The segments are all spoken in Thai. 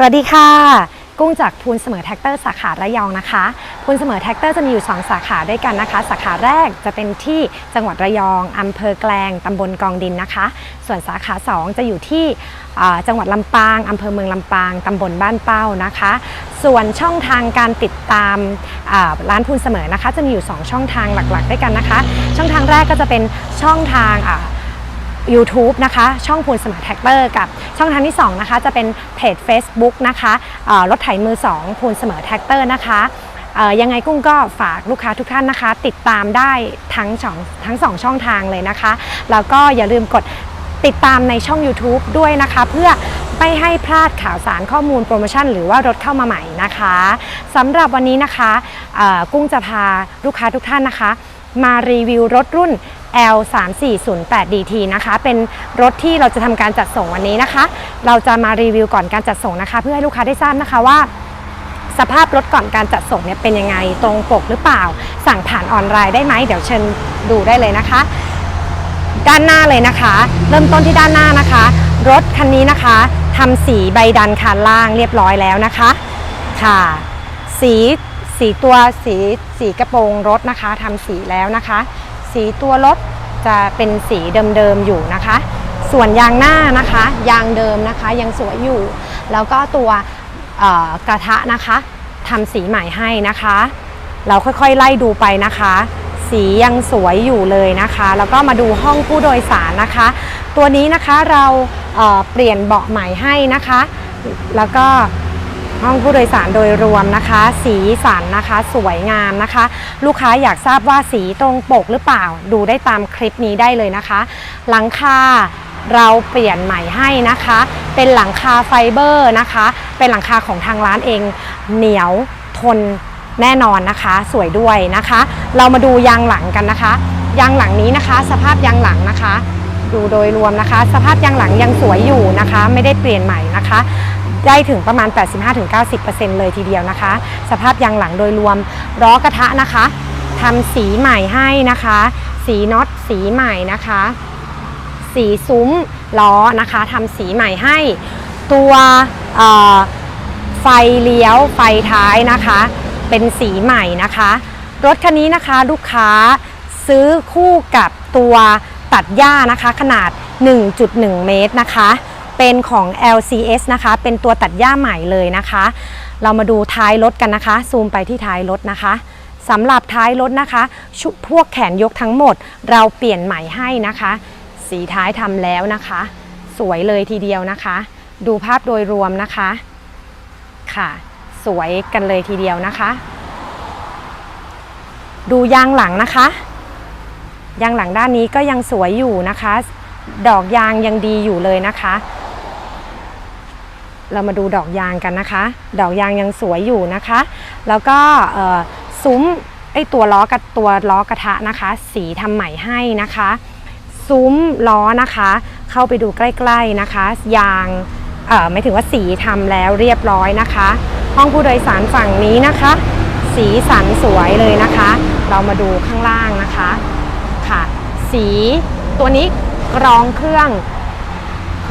สวัสดีค่ะ กุ้งจากพูนเสมอแท็กเตอร์สาขาระยองนะคะพูนเสมอแท็กเตอร์จะมีอยู่ 2 สาขาด้วยกันนะคะ สาขาแรกจะเป็นที่จังหวัดระยองอำเภอแกลงตำบลกองดินนะคะ ส่วนสาขา 2 จะอยู่ที่จังหวัดลำปางอำเภอเมืองลำปางตำบลบ้านเป้านะคะ ส่วนช่องทางการติดตามร้านพูนเสมอนะคะ จะมีอยู่ 2 ช่องทางหลักๆ ด้วยกันนะคะ ช่องทางแรกก็จะเป็นช่องทางอ YouTube นะคะ ช่องพูนสมาร์ทแท็กเตอร์กับช่องทางที่ 2 นะคะ จะเป็นเพจ Facebook นะคะเอ่อรถไถมือ 2 พูนเสมอแท็กเตอร์นะคะยังไงกุ้งก็ฝากลูกค้าทุกท่านนะคะ ติดตามได้ทั้งสองทั้งสองช่องทางเลยนะคะ แล้วก็อย่าลืมกดติดตามในช่อง YouTube ด้วยนะคะ เพื่อไม่ให้พลาดข่าวสารข้อมูลโปรโมชั่น หรือว่ารถเข้ามาใหม่นะคะสำหรับวันนี้นะคะกุ้งจะพาลูกค้าทุกท่านนะคะ มารีวิวรถรุ่น L 3 4 0 8 DT นะคะ เป็นรถที่เราจะทำการจัดส่งวันนี้นะคะ เราจะมารีวิวก่อนการจัดส่งนะคะ เพื่อให้ลูกค้าได้ทราบนะคะว่า สภาพรถก่อนการจัดส่งเนี่ยเป็นยังไงตรงปกหรือเปล่า สั่งผ่านออนไลน์ได้ไหมเดี๋ยวเชิญดูได้เลยนะคะ ด้านหน้าเลยนะคะ เริ่มต้นที่ด้านหน้านะคะ รถคันนี้นะคะทำสีใบดันคานล่างเรียบร้อยแล้วนะคะค่ะ สีสีตัวสีสีกระโปรงรถนะคะทำสีแล้วนะคะ สีตัวรถจะเป็นสีเดิมๆอยู่นะคะ ส่วนยางหน้านะคะ ยางเดิมนะคะยังสวยอยู่ แล้วก็ตัวกระทะนะคะทำสีใหม่ให้นะคะ เราค่อยๆไล่ดูไปนะคะ สียังสวยอยู่เลยนะคะ แล้วก็มาดูห้องผู้โดยสารนะคะ ตัวนี้นะคะเราเเปลี่ยนเบาะใหม่ให้นะคะ แล้วก็ ห้องผู้โดยสารโดยรวมนะคะ สีสันนะคะ สวยงามนะคะ ลูกค้าอยากทราบว่าสีตรงปกหรือเปล่าดูได้ตามคลิปนี้ได้เลยนะคะ หลังคาเราเปลี่ยนใหม่ให้นะคะ เป็นหลังคาไฟเบอร์นะคะ เป็นหลังคาของทางร้านเองเหนียวทนแน่นอนนะคะ สวยด้วยนะคะ เรามาดูยางหลังกันนะคะ ยางหลังนี้นะคะ สภาพยางหลังนะคะ ดูโดยรวมนะคะ สภาพยางหลังยังสวยอยู่นะคะ ไม่ได้เปลี่ยนใหม่นะคะ ได้ถึงประมาณ 85-90%เลยทีเดียวนะคะ สภาพยางหลังโดยรวมล้อกระทะนะคะทำสีใหม่ให้นะคะ สีน็อตสีใหม่นะคะ สีซุ้มล้อนะคะทำสีใหม่ให้ตัวไฟเลี้ยวไฟท้ายนะคะ เป็นสีใหม่นะคะ รถคันนี้นะคะลูกค้าซื้อคู่กับตัวตัดหญ้านะคะ ขนาด 1.1 เมตรนะคะ เป็นของ LCS นะคะ เป็นตัวตัดหญ้าใหม่เลยนะคะ เรามาดูท้ายรถกันนะคะ ซูมไปที่ท้ายรถนะคะสำหรับท้ายรถนะคะชุดพวกแขนยกทั้งหมด เราเปลี่ยนใหม่ให้นะคะ สีท้ายทำแล้วนะคะ สวยเลยทีเดียวนะคะ ดูภาพโดยรวมนะคะค่ะ สวยกันเลยทีเดียวนะคะ ดูยางหลังนะคะ ยางหลังด้านนี้ก็ยังสวยอยู่นะคะ ดอกยางยังดีอยู่เลยนะคะ เรามาดูดอกยางกันนะคะ ดอกยางยังสวยอยู่นะคะ แล้วก็ซุ้มไอตัวล้อกับตัวล้อกระทะนะคะ สีทำใหม่ให้นะคะ ซุ้มล้อนะคะ เข้าไปดูใกล้ ๆนะคะ ยางไม่ถึงว่าสีทำแล้วเรียบร้อยนะคะ ห้องผู้โดยสารฝั่งนี้นะคะ สีสันสวยเลยนะคะ เรามาดูข้างล่างนะคะค่ะ สีตัวนี้กรองเครื่อง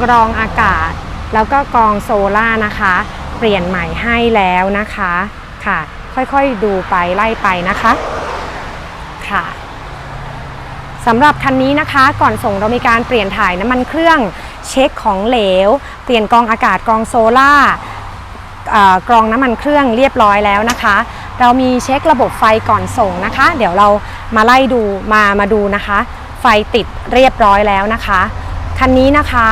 กรองอากาศ แล้วก็กองโซล่านะคะ เปลี่ยนใหม่ให้แล้วนะคะค่ะค่อยๆดูไปไล่ไปนะคะค่ะสำหรับคันนี้นะคะก่อนส่งเรามีการเปลี่ยนถ่ายน้ำมันเครื่องเช็คของเหลว เปลี่ยนกองอากาศกองโซล่ากรองน้ำมันเครื่องเรียบร้อยแล้วนะคะ เรามีเช็คระบบไฟก่อนส่งนะคะ เดี๋ยวเรามาไล่ดูมามาดูนะคะ ไฟติดเรียบร้อยแล้วนะคะ คันนี้นะคะ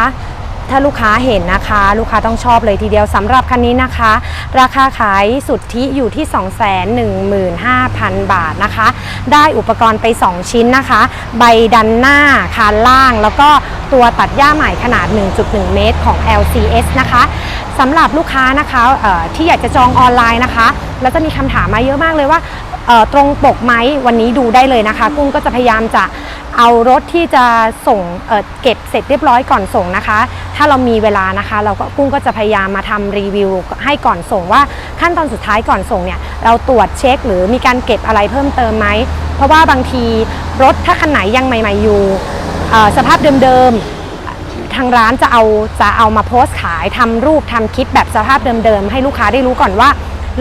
ถ้าลูกค้าเห็นนะคะ ลูกค้าต้องชอบเลยทีเดียวสำหรับคันนี้นะคะ ราคาขายสุทธิอยู่ที่ 215,000 บาทนะคะ ได้อุปกรณ์ไป 2 ชิ้นนะคะ ใบดันหน้าคานล่าง แล้วก็ตัวตัดหญ้าใหม่ขนาด 1.1 เมตรของ LCS นะคะ สำหรับลูกค้านะคะที่อยากจะจองออนไลน์นะคะ แล้วจะมีคำถามมาเยอะมากเลยว่าตรงปกไหมวันนี้ดูได้เลยนะคะ กุ้งก็จะพยายามจะเอารถที่จะส่งเเก็บเสร็จเรียบร้อยก่อนส่งนะคะ ถ้าเรามีเวลานะคะ เราก็กุ้งก็จะพยายามมาทำรีวิวให้ก่อนส่งว่าขั้นตอนสุดท้ายก่อนส่งเนี่ยเราตรวจเช็ค หรือมีการเก็บอะไรเพิ่มเติมไหม เพราะว่าบางทีรถถ้าคันไหนยังใหม่ ๆอยู่สภาพเดิมๆ ทางร้านจะเอาจะเอามาโพสต์ขายทำรูปทำคลิปแบบสภาพเดิมๆ ให้ลูกค้าได้รู้ก่อนว่า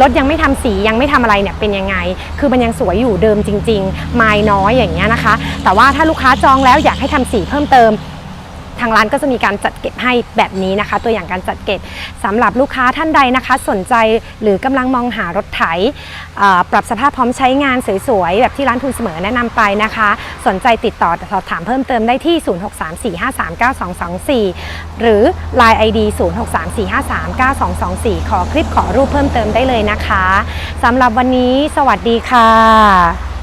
รถยังไม่ทำสียังไม่ทำอะไรเนี่ยเป็นยังไง คือมันยังสวยอยู่เดิมจริง ๆ ไม้น้อยอย่างเงี้ยนะคะ แต่ว่าถ้าลูกค้าจองแล้วอยากให้ทำสีเพิ่มเติม ทางร้านก็จะมีการจัดเก็บให้แบบนี้นะคะ ตัวอย่างการจัดเก็บสำหรับลูกค้าท่านใดนะคะ สนใจหรือกำลังมองหารถไถปรับสภาพพร้อมใช้งานสวยๆ แบบที่ร้านทุนเสมอแนะนำไปนะคะ สนใจติดต่อสอบถามเพิ่มเติมได้ที่ 0634539224 หรือ Line ID 0634539224 ขอคลิปขอรูปเพิ่มเติมได้เลยนะคะสำหรับวันนี้สวัสดีค่ะ